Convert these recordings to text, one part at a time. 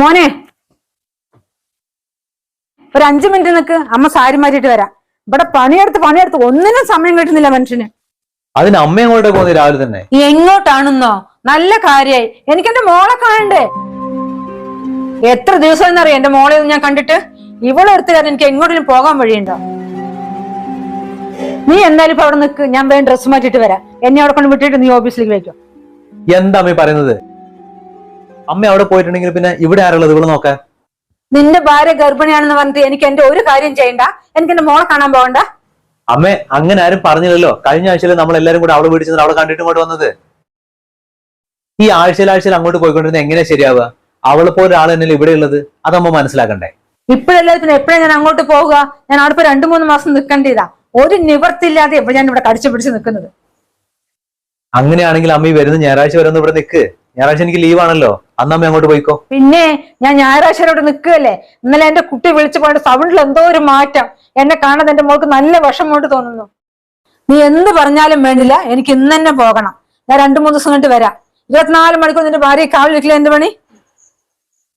മോനെ. ഒരു അഞ്ചു മിനിറ്റ് നിൽക്ക് അമ്മ സാരി മാറ്റിട്ട് വരാം. ഇവിടെ പണിയെടുത്ത് പണിയെടുത്ത് ഒന്നിനും സമയം കിട്ടുന്നില്ല മനുഷ്യന്. അതിന് അമ്മ എങ്ങോട്ടേ പോകുന്നത് രാവിലെ തന്നെ. എങ്ങോട്ടാണെന്നോ? നല്ല കാര്യായി. എനിക്ക് എന്റെ മോളെ കാണണ്ടേ? എത്ര ദിവസം എന്നറിയാം എന്റെ മോളെ ഞാൻ കണ്ടിട്ട്? ഇവളെ എടുത്ത് കാരണം എനിക്ക് എങ്ങോട്ടും പോകാൻ വഴിയുണ്ടോ? നീ എന്തായാലും ഇപ്പൊ അവിടെ നിൽക്ക് ഞാൻ വേഗം ഡ്രസ്സ് മാറ്റിട്ട് വരാം. എന്നെ അവിടെ കൊണ്ട് വിട്ടിട്ട് നീ ഓഫീസിലേക്ക് വയ്ക്കും. എന്താ അമ്മ പറയുന്നത്? അമ്മ അവിടെ പോയിട്ടുണ്ടെങ്കിൽ പിന്നെ ഇവിടെ ആരുള്ളത്? ഇവിടെ നോക്ക. നിന്റെ ഭാര്യ ഗർഭിണിയാണെന്ന് പറഞ്ഞിട്ട് എനിക്ക് എന്റെ ഒരു കാര്യം ചെയ്യണ്ട. എനിക്ക് എന്റെ മോളെ കാണാൻ പോകണ്ട. അമ്മ അങ്ങനെ ആരും പറഞ്ഞില്ലല്ലോ. കഴിഞ്ഞ ആഴ്ചയിൽ നമ്മൾ എല്ലാരും കൂടെ അവളെ പിടിച്ചത് അവളെ കണ്ടിട്ട് ഇങ്ങോട്ട് വന്നത്. ഈ ആഴ്ചയിൽ ആഴ്ചയിൽ അങ്ങോട്ട് പോയിക്കൊണ്ടിരുന്ന എങ്ങനെ ശരിയാവുക? അവളെ പോലെ ഒരാൾ തന്നെ ഇവിടെ ഉള്ളത്? അതമ്മ മനസ്സിലാക്കണ്ടേ? ഇപ്പോഴല്ലാതെ പിന്നെ എപ്പോഴാണ് ഞാൻ അങ്ങോട്ട് പോവുക? ഞാൻ അവിടെ ഇപ്പൊ രണ്ടു മൂന്ന് മാസം നിൽക്കേണ്ടതാ ഒരു നിവർത്തില്ലാതെ എപ്പോഴും ഞാൻ ഇവിടെ കടിച്ചു പിടിച്ച് നിൽക്കുന്നത്? അങ്ങനെയാണെങ്കിൽ അമ്മ വരുന്ന ഞായറാഴ്ച വരുന്ന ഇവിടെ നിൽക്ക് ഞായറാഴ്ച എനിക്ക് ലീവ് ആണല്ലോ അന്ന് അമ്മ അങ്ങോട്ട് പോയിക്കോ? പിന്നെ ഞാൻ ഞായറാഴ്ചയോട് നിൽക്കുകയല്ലേ? ഇന്നലെ എന്റെ കുട്ടി വിളിച്ചു പോയിട്ട് സൗണ്ടിൽ എന്തോ ഒരു മാറ്റം. എന്നെ കാണാൻ എന്റെ മോൾക്ക് നല്ല വിഷമോട്ട് തോന്നുന്നു. നീ എന്ത് പറഞ്ഞാലും വേണ്ടില്ല എനിക്ക് ഇന്ന് തന്നെ പോകണം. ഞാൻ രണ്ടു മൂന്ന് ദിവസം കണ്ടിട്ട് വരാം. ഇരുപത്തിനാല് മണിക്കൂർ നിന്റെ ഭാര്യ കാവൽ വെക്കില്ല എന്ത് പണി?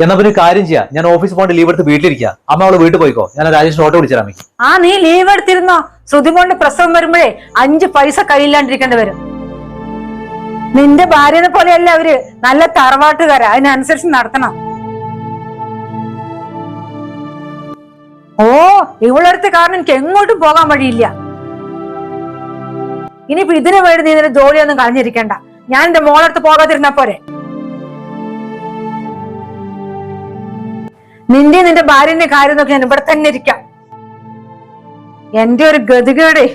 എന്നാ പിന്നെ കാര്യം ചെയ്യാ. ഞാൻ ഓഫീസ് പോയിട്ട് ലീവ് എടുത്ത് വീട്ടിലിരിക്കാ. അമ്മ അവൾ വീട്ടിൽ പോയിക്കോ? ഞാൻ രാജേഷ് ഓട്ടോ അമ്മയ്ക്ക്. ആ നീ ലീവ് എടുത്തിരുന്നോ? ശ്രുതി കൊണ്ട് പ്രസവം വരുമ്പോഴേ അഞ്ച് പൈസ കയ്യില്ലാണ്ടിരിക്കേണ്ടി വരും. നിന്റെ ഭാര്യനെ പോലെയല്ല അവർ. നല്ല തറവാട്ടുകാരാ. അതിനനുസരിച്ച് നടത്തണം. ഓ ഇവളടുത്ത് കാരണം എനിക്ക് എങ്ങോട്ടും പോകാൻ വഴിയില്ല. ഇനിയിപ്പോ ഇതിനു വേണ്ടി നീ നിന്റെ ജോലിയൊന്നും കളഞ്ഞിരിക്കണ്ട. ഞാൻ എന്റെ മോളടുത്ത് പോകാതിരുന്ന പോരെ. നിന്റെ നിന്റെ ഭാര്യന്റെ കാര്യം നോക്കി ഞാൻ ഇവിടെ തന്നെ ഇരിക്കാം. എന്റെ ഒരു ഗതികേടെ.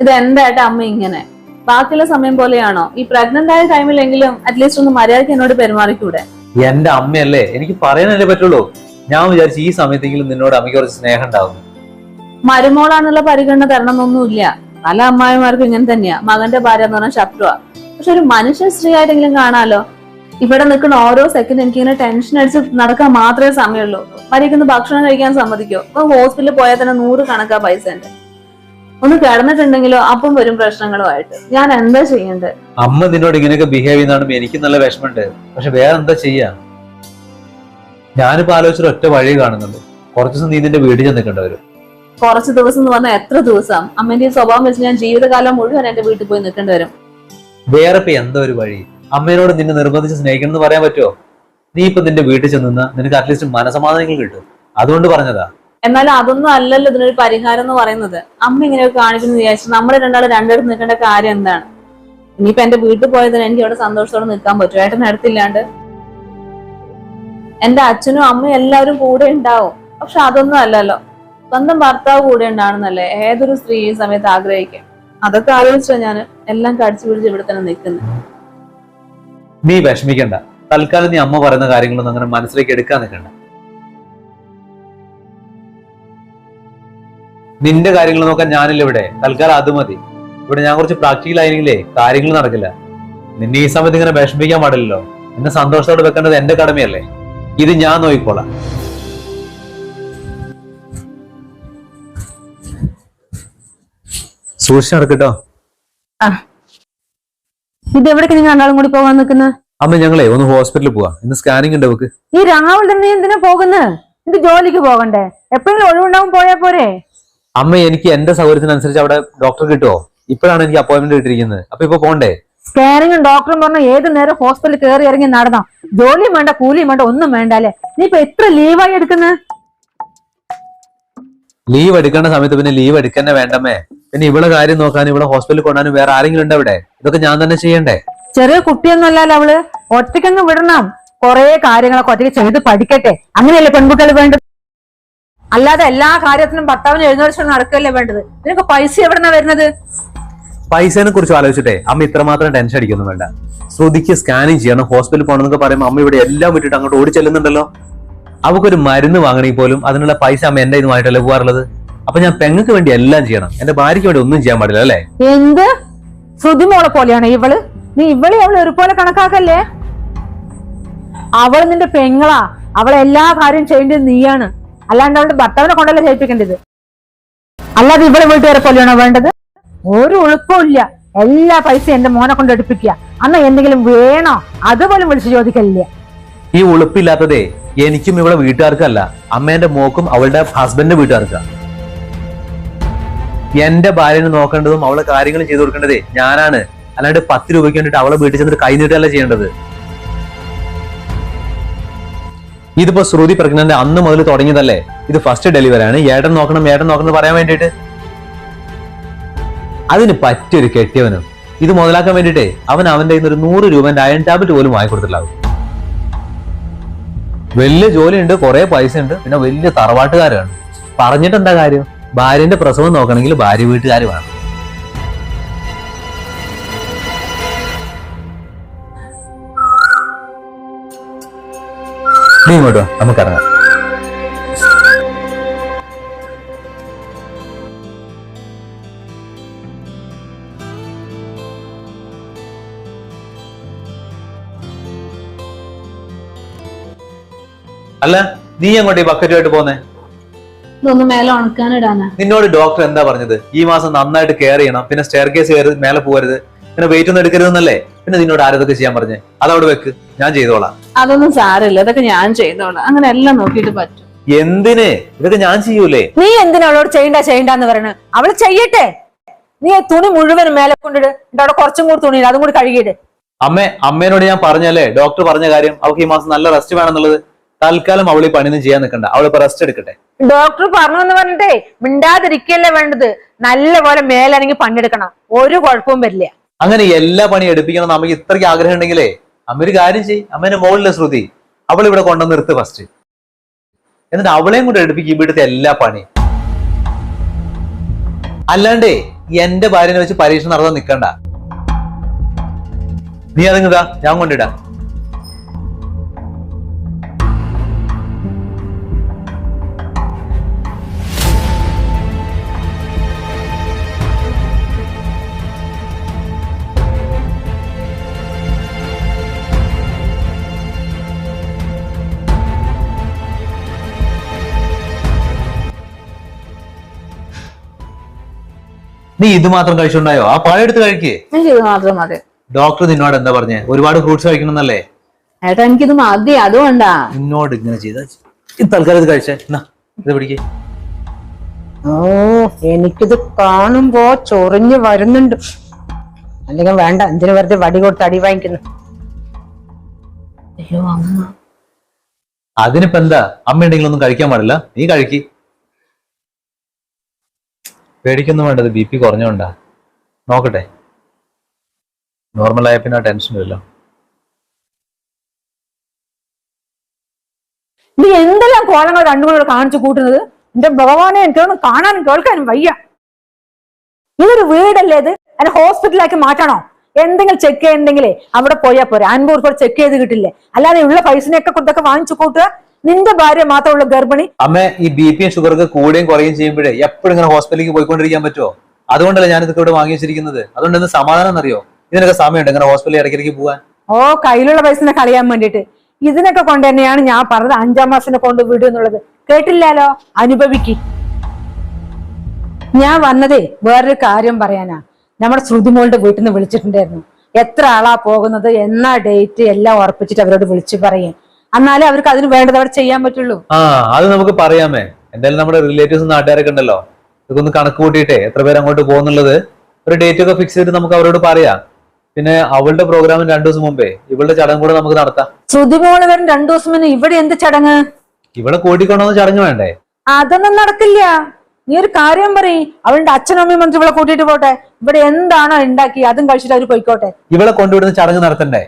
ഇത് എന്തായിട്ട് അമ്മ ഇങ്ങനെ? ബാക്കിയുള്ള സമയം പോലെയാണോ? ഈ പ്രഗ്നന്റ് ആയ ടൈമിലെങ്കിലും അറ്റ്ലീസ്റ്റ് ഒന്ന് മര്യാദയ്ക്ക് എന്നോട് പെരുമാറിക്കൂടെ? എന്റെ അമ്മയല്ലേ? എനിക്ക് പറയാനല്ലേ പറ്റുള്ളൂ. ഞാൻ വിചാരിച്ചു ഈ സമയത്തെങ്കിലും നിന്നോട് അമ്മയ്ക്ക് കുറച്ച് സ്നേഹം ഉണ്ടാവും മരുമോളാന്നുള്ള പരിഗണന തരണമൊന്നുമില്ല പല അമ്മായിമാർക്കും ഇങ്ങനെ തന്നെയാ. മകന്റെ ഭാര്യ എന്ന് പറഞ്ഞാൽ ശത്രുവാ. പക്ഷെ ഒരു മനുഷ്യ സ്ത്രീ ആയിട്ടെങ്കിലും കാണാലോ? ഇവിടെ നിൽക്കുന്ന ഓരോ സെക്കൻഡ് എനിക്ക് ഇങ്ങനെ ടെൻഷൻ അടിച്ച് നടക്കാൻ മാത്രമേ സമയമുള്ളൂ. മര്യാദയ്ക്ക് ഭക്ഷണം കഴിക്കാൻ സമ്മതിക്കോ? ഇപ്പൊ ഹോസ്പിറ്റലിൽ പോയാൽ തന്നെ നൂറ് കണക്കാ പൈസ ഉണ്ട് ഒന്ന് കിടന്നിട്ടുണ്ടെങ്കിലോ അപ്പം വരും പ്രശ്നങ്ങളുമായിട്ട്. ഞാൻ എന്താ ചെയ്യണ്ടേ അമ്മ നിന്നോട് ഇങ്ങനെയൊക്കെ ബിഹേവ് ചെയ്യുന്നതാണ് എനിക്ക് നല്ല വിഷമമുണ്ട്. പക്ഷെ വേറെ എന്താ ചെയ്യാ? ഞാനിപ്പോ ആലോചിച്ചൊരു ഒറ്റ വഴി കാണുന്നുണ്ട്. കുറച്ച് ദിവസം നീ നിന്റെ വീട്ടിൽ ചെന്നിട്ടുണ്ട് വരും കുറച്ച് ദിവസം എന്ന് പറഞ്ഞാൽ എത്ര ദിവസം? അമ്മേന്റെ സ്വഭാവം വെച്ച് ഞാൻ ജീവിതകാലം മുഴുവൻ എന്റെ വീട്ടിൽ പോയി നിൽക്കേണ്ടി വരും. വേറെ ഇപ്പൊ എന്താ ഒരു വഴി? അമ്മേനോട് നിന്നെ നിർബന്ധിച്ച് സ്നേഹിക്കണം എന്ന് പറയാൻ പറ്റുമോ? നീ ഇപ്പൊ നിന്റെ വീട്ടിൽ ചെന്ന് നിനക്ക് അറ്റ്ലീസ്റ്റ് മനസമാധാനങ്ങൾ കിട്ടും. അതുകൊണ്ട് പറഞ്ഞതാ. എന്നാലും അതൊന്നും അല്ലല്ലോ ഇതിനൊരു പരിഹാരം എന്ന് പറയുന്നത്. അമ്മ ഇങ്ങനെയൊക്കെ കാണിക്കുന്നു വിചാരിച്ചു നമ്മൾ രണ്ടാളും രണ്ടിടത്ത് നിൽക്കേണ്ട കാര്യം എന്താണ്? ഇനിയിപ്പൊ എന്റെ വീട്ടിൽ പോയതിന് എനിക്ക് അവിടെ സന്തോഷത്തോടെ നിൽക്കാൻ പറ്റും ഏട്ടൻ അടുത്തില്ലാണ്ട്. എന്റെ അച്ഛനും അമ്മയും എല്ലാവരും കൂടെ ഉണ്ടാവും. പക്ഷെ അതൊന്നും അല്ലല്ലോ. സ്വന്തം ഭർത്താവ് കൂടെ ഉണ്ടാവണമെന്നല്ലേ ഏതൊരു സ്ത്രീ ഈ സമയത്ത് ആഗ്രഹിക്കും? അതൊക്കെ ആലോചിച്ചാ ഞാൻ എല്ലാം കടിച്ചു പിടിച്ച് ഇവിടെ തന്നെ നിൽക്കുന്നു. നീ വിഷമിക്കണ്ട. തൽക്കാലം നീ അമ്മ പറയുന്ന കാര്യങ്ങളൊന്നും അങ്ങനെ മനസ്സിലേക്ക് എടുക്കാൻ നിൽക്കണ്ട. നിന്റെ കാര്യങ്ങൾ നോക്കാൻ ഞാനില്ല ഇവിടെ. തൽക്കാലം അത് മതി. ഇവിടെ ഞാൻ കുറച്ച് പ്രാക്ടിക്കൽ ആയിരുന്നില്ലേ കാര്യങ്ങൾ നടക്കില്ല. നിന്നെ ഈ സമയത്ത് ഇങ്ങനെ വിഷമിക്കാൻ പാടില്ലല്ലോ. എന്നെ സന്തോഷത്തോടെ വെക്കേണ്ടത് എന്റെ കടമയല്ലേ? ഇത് ഞാൻ നോക്കിക്കോളാം. സൂക്ഷിച്ച് നടക്കട്ടോ. ഇത് എവിടേക്ക് നിങ്ങൾ രണ്ടാളും കൂടി പോകാൻ നിൽക്കുന്ന? അമ്മ ഞങ്ങളെ ഒന്ന് ഹോസ്പിറ്റലിൽ പോവാ. ഇന്ന് സ്കാനിങ് ഉണ്ട് അവക്ക്? ഈ രാവിലെ തന്നെ എന്തിനാ പോകുന്നത് ഇത് ജോലിക്ക് പോകണ്ടേ? എപ്പോഴെങ്കിലും ഒഴിവുണ്ടാവും പോയാ പോരെ. അമ്മ എനിക്ക് എന്റെ സൗകര്യത്തിനനുസരിച്ച് അവിടെ ഡോക്ടർ കിട്ടുമോ ഇപ്പോഴാണ് എനിക്ക് അപ്പോയിന്റ്മെന്റ് കിട്ടിയിരിക്കുന്നത്. അപ്പൊ ഇപ്പൊ പോണ്ടേ? സ്കാനിങ്ങും ഡോക്ടറും പറഞ്ഞ ഏത് നേരം ഹോസ്പിറ്റലിൽ കയറി ഇറങ്ങി നടന്നോ? ജോലിയും വേണ്ട കൂലിയും വേണ്ട ഒന്നും വേണ്ട അല്ലേ? നീ ഇപ്പൊ എത്ര ലീവായി എടുക്കുന്നത് ലീവ് എടുക്കേണ്ട സമയത്ത് പിന്നെ ലീവ് എടുക്കന്നെ വേണ്ടമ്മേ. പിന്നെ ഇവിടെ കാര്യം നോക്കാൻ ഇവിടെ ഹോസ്പിറ്റലിൽ കൊണ്ടാനും വേറെ ആരെങ്കിലും ഉണ്ടോ ഇവിടെ? ഇതൊക്കെ ഞാൻ തന്നെ ചെയ്യണ്ടേ? ചെറിയ കുട്ടിയൊന്നുമല്ലല്ലോ അവൾ. ഒറ്റയ്ക്കങ്ങ് വിടണം. കൊറേ കാര്യങ്ങളൊക്കെ ഒറ്റയ്ക്ക് ചെയ്ത് പഠിക്കട്ടെ. അങ്ങനെയല്ലേ പെൺകുട്ടികൾ വേണ്ടത്? അല്ലാതെ എല്ലാ കാര്യത്തിനും ഭർത്താവിന് എഴുന്നേറ്റ് നടക്കുകയല്ലേ വേണ്ടത്? നിനക്ക് പൈസ എവിടെന്നാ വരുന്നത്? പൈസനെ കുറിച്ച് ആലോചിച്ചിട്ടെ അമ്മ ഇത്രമാത്രം ടെൻഷൻ അടിക്കൊന്നും വേണ്ട. ശ്രുതിക്ക് സ്കാനിങ് ചെയ്യണം ഹോസ്പിറ്റലിൽ പോകണം എന്നൊക്കെ പറയുമ്പോൾ അമ്മ ഇവിടെ എല്ലാം വിട്ടിട്ട് അങ്ങോട്ട് ഓടി ചെല്ലുന്നുണ്ടല്ലോ. അവക്കൊരു മരുന്ന് വാങ്ങണമെങ്കിൽ പോലും അതിനുള്ള പൈസ അമ്മ എന്റെ ഇതുമായിട്ടല്ലേ പോകാറുള്ളത് അപ്പൊ ഞാൻ പെങ്ങൾക്ക് വേണ്ടി എല്ലാം ചെയ്യണം. എന്റെ ഭാര്യയ്ക്ക് വേണ്ടി ഒന്നും ചെയ്യാൻ പാടില്ല അല്ലേ? എന്ത്? ശ്രുതിമോളെ പോലെയാണ് ഇവൾ? നീ ഇവളെ അവളെ ഒരുപോലെ കണക്കാക്കല്ലേ? അവൾ നിന്റെ പെങ്ങളാ. അവളെല്ലാ കാര്യം ചെയ്യേണ്ടത് നീയാണ്. അല്ലാണ്ട് അവളുടെ ഭർത്താവിനെ കൊണ്ടല്ലേ ചെയ്യിപ്പിക്കേണ്ടത്? അല്ലാതെ ഇവളെ വീട്ടുകാരെ പോലെയാണോ വേണ്ടത്? ഒരു എളുപ്പമില്ല എല്ലാ പൈസയും എന്റെ മോനെ കൊണ്ട് എടുപ്പിക്കുക. അന്ന് എന്തെങ്കിലും വേണോ? അതുപോലും വിളിച്ചു ചോദിക്കലില്ല. ഈ ഉളുപ്പില്ലാത്തതേ എനിക്കും ഇവിടെ വീട്ടുകാർക്കല്ല. അമ്മേന്റെ മോക്കും അവളുടെ ഹസ്ബൻഡിന്റെ വീട്ടുകാർക്കാ. എന്റെ ഭാര്യനെ നോക്കേണ്ടതും അവളെ കാര്യങ്ങളും ചെയ്തു കൊടുക്കേണ്ടതേ ഞാനാണ്. അല്ലാണ്ട് പത്ത് രൂപയ്ക്ക് വേണ്ടിട്ട് അവളെ വീട്ടിൽ ചെന്നിട്ട് കൈ നീട്ടല്ല ചെയ്യേണ്ടത്. ഇതിപ്പോ ശ്രുതി പ്രഗ്നന്റ് അന്ന് മുതൽ തുടങ്ങിയതല്ലേ? ഇത് ഫസ്റ്റ് ഡെലിവറി ആണ്. ഏട്ടൻ നോക്കണം ഏട്ടൻ നോക്കണം പറയാൻ വേണ്ടിട്ട് അതിന് പറ്റിയൊരു കെട്ടിയവനും. ഇത് മുതലാക്കാൻ വേണ്ടിയിട്ടേ അവൻ അവന്റെ ഒരു നൂറ് രൂപന്റെ അയൺ ടാബ്ലറ്റ് പോലും വാങ്ങിക്കൊടുത്തിട്ടുണ്ടാവും വലിയ ജോലിയുണ്ട് കുറെ പൈസ ഉണ്ട് പിന്നെ വലിയ തറവാട്ടുകാരാണ്. പറഞ്ഞിട്ട് എന്താ കാര്യം? ഭാര്യന്റെ പ്രസവം നോക്കണമെങ്കിൽ ഭാര്യ വീട്ടുകാർ വേണം. നീ ഇങ്ങോട്ടോ നമുക്കിറങ്ങാം അല്ല നീ അങ്ങോട്ട് ഈ ബക്കറ്റുമായിട്ട് പോന്നേ? ഇതൊന്ന് മേലെ ഉണക്കാനിടാനാ. നിന്നോട് ഡോക്ടർ എന്താ പറഞ്ഞത്? ഈ മാസം നന്നായിട്ട് കെയർ ചെയ്യണം പിന്നെ സ്റ്റെയർ കേസ് കയറി മേലെ പോകരുത്. പിന്നെ വെയിറ്റ് ഒന്നും എടുക്കരുതെന്നല്ലേ? പിന്നെ നിന്നോട് ആരതൊക്കെ ചെയ്യാൻ പറഞ്ഞേ? അതവിടെ വെക്ക്. ഞാൻ ചെയ്തോളാം. അതൊന്നും സാരമില്ല. അതൊക്കെ ഞാൻ ചെയ്തോളാം. അങ്ങനെ എല്ലാം നോക്കിയിട്ട് പറ്റും. എന്തിന്? ഇതൊക്കെ ഞാൻ ചെയ്യൂലേ? നീ എന്തിനാ അവളോട് ചെയ്യണ്ട ചെയ്യണ്ടെന്ന് പറയണ? അവൾ ചെയ്യട്ടെ. നീ തുണി മുഴുവൻ മേലെ കൊണ്ടിട്ട് അവിടെ കുറച്ചും കൂടി തുണി അതും കൂടി കഴുകിയിട്ട് അമ്മേ അമ്മേനോട് ഞാൻ പറഞ്ഞല്ലേ? ഡോക്ടർ പറഞ്ഞ കാര്യം. അവൾക്ക് ഈ മാസം നല്ല റെസ്റ്റ് വേണമെന്നുള്ളത്. തൽക്കാലം അവൾ ഈ പണിയൊന്നും ചെയ്യാൻ നിൽക്കണ്ട. അവൾ ഇപ്പൊ റെസ്റ്റ് എടുക്കട്ടെ. ഡോക്ടർ പറഞ്ഞു എന്ന് പറഞ്ഞിട്ടേ മിണ്ടാതിരിക്കല്ലേ വേണ്ടത്? നല്ലപോലെ മേലനങ്ങി പണിയെടുക്കണം. ഒരു കുഴപ്പവും വരില്ല. അങ്ങനെ എല്ലാ പണി എടുപ്പിക്കണം നമുക്ക് ഇത്രയ്ക്ക് ആഗ്രഹം ഉണ്ടെങ്കിലേ അമ്മ ഒരു കാര്യം ചെയ് അമ്മേന്റെ മോളിലെ ശ്രുതി. അവൾ ഇവിടെ കൊണ്ടുവന്ന് നിർത്ത് ഫസ്റ്റ് എന്നിട്ട് അവളെയും കൂടെ എടുപ്പിക്കും ഇവിടുത്തെ എല്ലാ പണി അല്ലാണ്ടേ എന്റെ ഭാര്യനെ വെച്ച് പരീക്ഷ നടത്താൻ നിൽക്കണ്ട നീ അതിങ്ങതാ ഞാൻ കൊണ്ടിടാം. നീ ഇത് മാത്രം കഴിച്ചുണ്ടായോ? ആ പഴം എടുത്ത് കഴിക്കേ. എനിക്ക് ഇത് മാത്രം മതി. ഡോക്ടർ നിന്നോട് എന്താ പറഞ്ഞേ? ഒരുപാട് ഫ്രൂട്ട്സ് കഴിക്കണം എന്നല്ലേ ഏട്ടാ എനിക്കിത് മതി അതുകൊണ്ടാ. നിന്നോട് ഇങ്ങനെ ചെയ്താ ഈ തൽക്കാലം ഇത് കഴിച്ചേ. എന്നാ ഇത് പിടിക്കേ. ഓ എനിക്കിത് കാണുമ്പോ ചൊറിഞ്ഞു വരുന്നുണ്ട്. അല്ലെങ്കിൽ വേണ്ട എന്തിനു വെറുതെ വടി കൊടുത്ത് അടി വാങ്ങിക്കുന്നു. അയ്യോ അമ്മ. അതിനിപ്പോ എന്താ? അമ്മ ഉണ്ടെങ്കിൽ ഒന്നും കഴിക്കാൻ പാടില്ല. നീ കഴിക്ക്. പേടിക്കൊന്നും വേണ്ടത് ബി പി കുറഞ്ഞോണ്ടാ. നോക്കട്ടെ. നോർമലായ പിന്നെ ടെൻഷൻ ഇല്ല നീ എന്തെല്ലാം കോലങ്ങൾ രണ്ടുകൂടെ കാണിച്ചു കൂട്ടുന്നത്? എന്റെ ഭഗവാനെ എനിക്ക് കാണാനും കേൾക്കാനും വയ്യ. ഇതൊരു വീടല്ലേ ഇത്? അതിനെ ഹോസ്പിറ്റലാക്കി മാറ്റണോ? എന്തെങ്കിലും ചെക്ക് ചെയ്യണ്ടെങ്കിലേ അവിടെ പോയാ പോരെ. അൻപത് രൂപ ചെക്ക് ചെയ്ത് കിട്ടില്ലേ? അല്ലാതെ ഉള്ള പൈസനെയൊക്കെ കൊടുത്തൊക്കെ വാങ്ങിച്ചു കൂട്ടുക. നിന്റെ ഭാര്യ മാത്രമുള്ള ഗർഭിണി? അമ്മ ഈ ബി പിയും ഷുഗർക്ക് കൂടുകയും കുറയുകയും ചെയ്യുമ്പോഴേ എപ്പോഴും ഇങ്ങനെ ഹോസ്പിറ്റലിലേക്ക് പോയിക്കൊണ്ടിരിക്കാൻ പറ്റുമോ? അതുകൊണ്ടല്ലേ ഞാൻ ഇതൊക്കെ ഇവിടെ വാങ്ങി വെച്ചിരിക്കുന്നത്. അതുകൊണ്ട് എന്ത് സമാധാനം എന്നറിയോ? ഇതിനൊക്കെ സമയമുണ്ട് ഇങ്ങനെ ഹോസ്പിറ്റലിൽ ഇടയ്ക്കിടയ്ക്ക് പോകാൻ. ഓ കയ്യിലുള്ള പൈസനെ കളയാൻ വേണ്ടിട്ട് ഇതിനൊക്കെ കൊണ്ട് തന്നെയാണ് ഞാൻ പറഞ്ഞത് അഞ്ചാം മാസത്തിനെ കൊണ്ട് വിടും എന്നുള്ളത്. കേട്ടില്ലാലോ അനുഭവിക്ക്. ഞാൻ വന്നതേ വേറൊരു കാര്യം പറയാനാ. നമ്മുടെ ശ്രുതിമോളുടെ വീട്ടിൽ നിന്ന് വിളിച്ചിട്ടുണ്ടായിരുന്നു. എത്ര ആളാ പോകുന്നത് എന്നാ ഡേറ്റ് എല്ലാം ഉറപ്പിച്ചിട്ട് അവരോട് വിളിച്ചു പറയും. എന്നാലേ അവർക്ക് അതിന് വേണ്ടത് അവിടെ ചെയ്യാൻ പറ്റുള്ളൂ. ആ അത് നമുക്ക് പറയാമേ. എന്തായാലും നമ്മുടെ റിലേറ്റീവ്സ് നാട്ടുകാരൊക്കെ ഉണ്ടല്ലോ. ഇതൊക്കെ ഒന്ന് കണക്ക് കൂട്ടിയിട്ടേ എത്ര പേര് അങ്ങോട്ട് പോകുന്നുള്ളത്. ഒരു ഡേറ്റ് ഒക്കെ ഫിക്സ് ചെയ്തിട്ട് നമുക്ക് അവരോട് പറയാം. പിന്നെ അവളുടെ പ്രോഗ്രാമിന് രണ്ടു ദിവസം മുമ്പേ ഇവളുടെ ചടങ്ങ് കൂടെ നമുക്ക് നടത്താം. ശ്രുതിമോൾ വരും രണ്ടു ദിവസം മുന്നേ. ഇവിടെ എന്ത് ചടങ്ങ്? ഇവിടെ കൂട്ടിക്കൊണ്ടുവന്ന ചടങ്ങ് വേണ്ടേ? അതൊന്നും നടക്കില്ല. നീ ഒരു കാര്യം പറയും. അവളുടെ അച്ഛനും അമ്മയും മന്ത്രി ഇവളെ കൂട്ടിയിട്ട് പോട്ടെ. ഇവിടെ എന്താണോ ഉണ്ടാക്കി അതും കഴിച്ചിട്ട് അവർ പോയിക്കോട്ടെ. ഇവളെ കൊണ്ടുവിടുന്ന ചടങ്ങ് നടത്തണ്ടേ?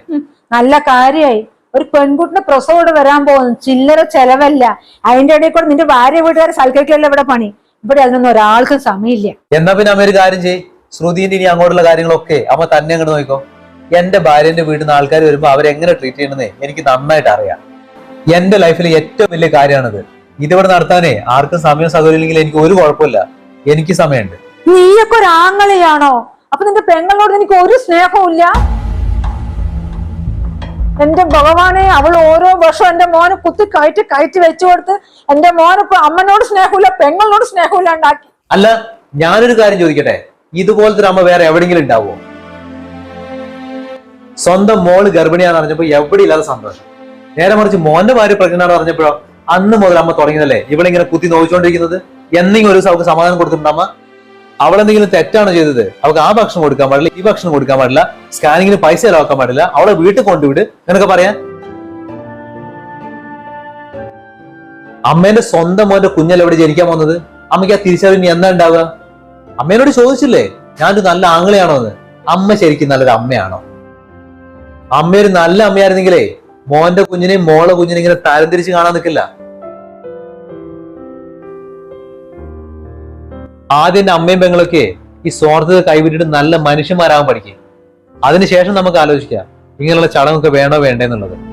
നല്ല കാര്യായി. ഒരു പെൺകുട്ടിന്റെ പ്രസവം ഇവിടെ വരാൻ പോകുന്നു ചില്ലറ ചെലവല്ല. അതിന്റെ ഇടയിൽ കൂടെ നിന്റെ ഭാര്യ വീട്ടുകാരെ സൽക്കരിക്കല്ല ഇവിടെ പണി? ഇവിടെ അതിനൊന്നും ഒരാൾക്കും സമയമില്ല. എന്നാ പിന്നെ അമ്മ ഒരു കാര്യം ചെയ് ശ്രുതിന്റെ ഇനി അങ്ങോട്ടുള്ള കാര്യങ്ങളൊക്കെ അമ്മ തന്നെ അങ്ങോട്ട് നോക്കോ എന്റെ ഭാര്യന്റെ വീട്ടിൽ നിന്ന് ആൾക്കാർ വരുമ്പോ അവരെങ്ങനെ ട്രീറ്റ് ചെയ്യണമെന്ന് എനിക്ക് നന്നായിട്ട് അറിയാം. എന്റെ ലൈഫിൽ ഏറ്റവും വലിയ കാര്യമാണിത്. ഇതിവിടെ നടത്താനേ ആർക്കും സമയം സൗകര്യം ഇല്ലെങ്കിൽ എനിക്ക് ഒരു കുഴപ്പമില്ല. എനിക്ക് സമയമുണ്ട്. നീയൊക്കെ ഒരു ആങ്ങളെയാണോ? അപ്പൊ നിന്റെ പെങ്ങളോട് എനിക്ക് ഒരു സ്നേഹവും ഇല്ല എന്റെ ഭഗവാനെ അവൾ ഓരോ വർഷവും എന്റെ മോനെ കുത്തി കയറ്റി കയറ്റി വെച്ചു കൊടുത്ത് എന്റെ മോനിപ്പോ അമ്മനോട് സ്നേഹമില്ല പെങ്ങളോട് സ്നേഹമില്ല ഉണ്ടാക്കി. അല്ല ഞാനൊരു കാര്യം ചോദിക്കട്ടെ? ഇതുപോലത്തെ അമ്മ വേറെ എവിടെങ്കിലും ഉണ്ടാവോ സ്വന്തം മോൾ ഗർഭിണിയാന്ന് അറിഞ്ഞപ്പോ എവിടെ ഇല്ലാതെ സന്തോഷം. നേരെ മറിച്ച് മോന്റെ ഭാര്യ പ്രഗ്നന്റാന്ന് അറിഞ്ഞപ്പോഴോ അന്ന് മുതൽ അമ്മ തുടങ്ങിയതല്ലേ? ഇവളിങ്ങനെ കുത്തി നോവിച്ചുകൊണ്ടിരിക്കുന്നത് എന്തെങ്കിലും ഒരു സമാധാനം കൊടുത്തിട്ടുണ്ട് അമ്മ അവളെന്തെങ്കിലും തെറ്റാണ് ചെയ്തത്? അവൾക്ക് ആ ഭക്ഷണം കൊടുക്കാൻ പാടില്ല ഈ ഭക്ഷണം കൊടുക്കാൻ പാടില്ല സ്കാനിങ്ങിന് പൈസ ചെലവാക്കാൻ പാടില്ല അവളെ വീട്ടിൽ കൊണ്ടുവിട്. എന്നൊക്കെ പറയാൻ അമ്മേന്റെ സ്വന്തം മോന്റെ കുഞ്ഞല്ല എവിടെ ജനിക്കാൻ പോകുന്നത്? അമ്മയ്ക്ക് ആ തിരിച്ചറിവ് ഇനി എന്താ ഉണ്ടാവുക? അമ്മേനോട് ചോദിച്ചില്ലേ? ഞാനൊരു നല്ല ആംഗ്ലയാണോ എന്ന്. അമ്മ ശരിക്കും നല്ലൊരു അമ്മയാണോ? അമ്മ ഒരു നല്ല അമ്മയായിരുന്നെങ്കിലേ മോന്റെ കുഞ്ഞിനെയും മോളെ കുഞ്ഞിനെ ഇങ്ങനെ തരംതിരിച്ച് കാണാൻ നിൽക്കില്ല. ആദ്യം അമ്മയും പെങ്ങളൊക്കെ ഈ സ്വാർത്ഥത കൈവിട്ടിട്ട് നല്ല മനുഷ്യന്മാരാകാൻ പഠിക്കുക അതിനുശേഷം നമുക്ക് ആലോചിക്കാം ഇങ്ങനെയുള്ള ചടങ്ങൊക്കെ വേണോ വേണ്ടേ എന്നുള്ളത്